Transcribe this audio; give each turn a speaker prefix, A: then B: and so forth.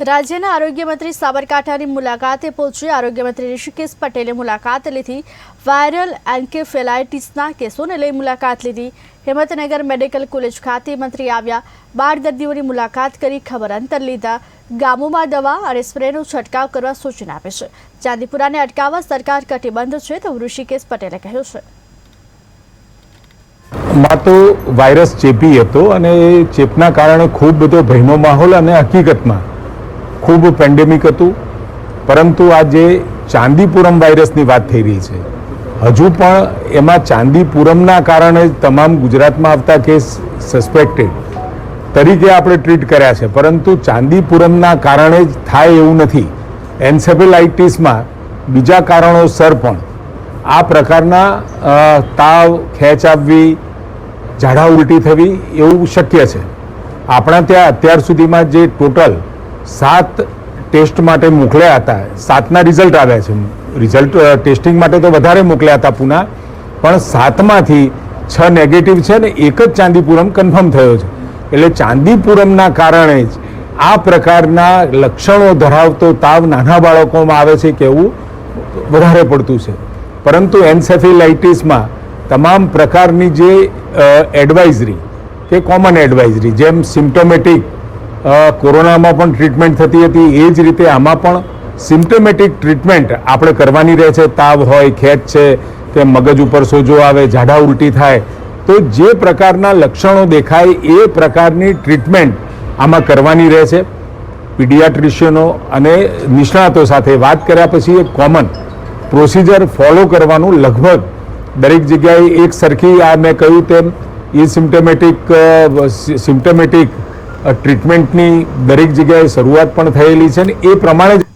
A: રાજ્યના આરોગ્ય મંત્રી સાબરકાંઠાની મુલાકાતે પહોંચી આરોગ્ય મંત્રી ઋષિકેશ પટેલે મુલાકાત લીધી. વાયરલ એન્કેફેલાઇટીસના કેસોને લઈ મુલાકાત લીધી. હિંમતનગર મેડિકલ કોલેજ ખાતે મંત્રી આવ્યા. બાળ દર્દીઓની મુલાકાત કરી ખબર અંતર લીધા. ગામોમાં દવા અને સ્પ્રેનો છંટકાવ કરવા સૂચના આપે છે. ચાંદીપુરાને અટકાવવા સરકાર કટિબદ્ધ છે તો ઋષિકેશ પટેલે કહ્યું છે.
B: માં તો વાયરસ ચેપી હતો અને એ ચેપના કારણે ખૂબ બધો ભયનો માહોલ અને હકીકતમાં ખૂબ પેન્ડેમિક હતું. પરંતુ આ જે ચાંદીપુરમ વાયરસની વાત થઈ રહી છે. હજુ પણ એમાં ચાંદીપુરમના કારણે તમામ ગુજરાતમાં આવતા કેસ સસ્પેક્ટેડ તરીકે આપણે ટ્રીટ કર્યા છે. પરંતુ ચાંદીપુરમના કારણે જ થાય એવું નથી. એન્સેફેલાઇટિસમાં બીજા કારણોસર પણ આ પ્રકારના તાવ, ખેંચ આવવી, ઝાડા ઉલટી થવી એવું શક્ય છે. આપણા ત્યાં અત્યાર સુધીમાં જે ટોટલ સાત ટેસ્ટ માટે મોકલ્યા હતા. સાતના રિઝલ્ટ આવ્યા છે. રિઝલ્ટ ટેસ્ટિંગ માટે તો વધારે મોકલ્યા હતા પુના, પણ સાતમાંથી છ નેગેટિવ છે ને એક જ ચાંદીપુરમ કન્ફર્મ થયો છે. એટલે ચાંદીપુરમના કારણે જ આ પ્રકારના લક્ષણો ધરાવતો તાવ નાના બાળકોમાં આવે છે કેવું વધારે પડતું છે. પરંતુ એન્સેફિલાઇટિસમાં તમામ પ્રકારની જે એડવાઇઝરી કે કોમન એડવાઇઝરી જેમ સિમ્ટોમેટિક કોરોનામાં પણ ટ્રીટમેન્ટ થતી હતી. એ જ રીતે આમાં પણ સિમ્ટોમેટિક ટ્રીટમેન્ટ આપણે કરવાની રહે છે. તાવ હોય, ખેંચ છે, કે મગજ ઉપર સોજો આવે, ઝાડા ઉલટી થાય, તો જે પ્રકારના લક્ષણો દેખાય એ પ્રકારની ટ્રીટમેન્ટ આમાં કરવાની રહે છે. પીડિયાટ્રિશિયનો અને નિષ્ણાતો સાથે વાત કર્યા પછી એક કોમન પ્રોસિજર ફોલો કરવાનું લગભગ દરેક જગ્યાએ એક સરખી આ મેં કહ્યું તેમ, એ સિમ્ટોમેટિક સિમ્ટમેટિક ટ્રીટમેન્ટની દરેક જગ્યાએ શરૂઆત પણ થયેલી છે ને એ પ્રમાણે જ